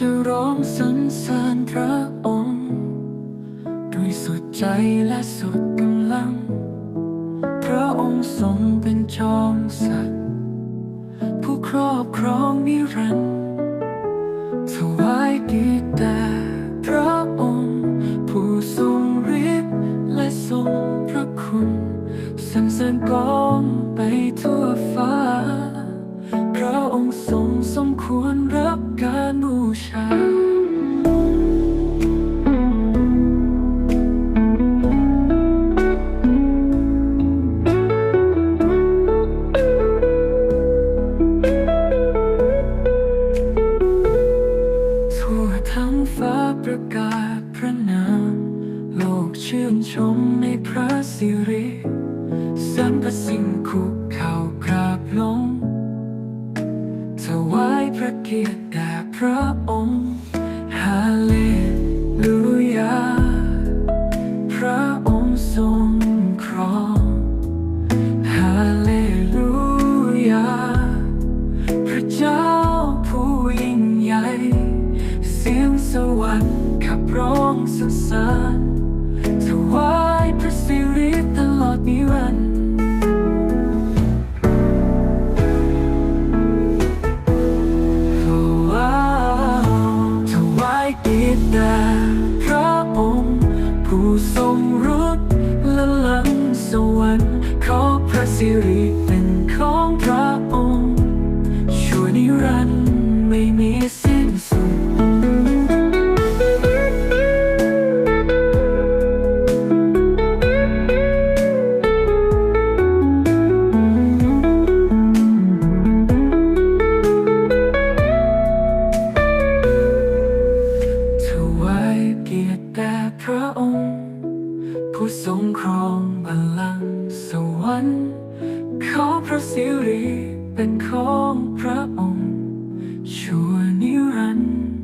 จะร้องสรรเสริญพระองค์ ด้วยสุดใจและสุดกำลัง พระองค์ทรงเป็นจอมสัตว์ผู้ครอบครองนิรันดร์ถวายดีแด่พระองค์ ผู้ทรงฤทธิ์และทรงพระคุณสรรเสริญกองไปทั่วฟ้า ระองค์ทรงสมควรรับการบูชาทั่วทั้งฟ้าประกาศพระนาม โลกชื่นชมในพระสิริสรรพสิ่งคุ เกียรติแด่พระองค์ฮาเลลูยา พระองค์ทรงครองฮาเลลูยา พระเจ้าผู้ยิ่งใหญ่ เสียงสวรรค์ขับร้องสรรเสริญถวายายเกียรติแด่พระองค์ ผู้ทรงรุดและลังสวรรค์ขอพระสิริเป็นของ พระองค์ ผู้ทรงครองบัลลังก์สวรรค์ขอพระสิริเป็นของพระองค์ชั่วนิรันดร์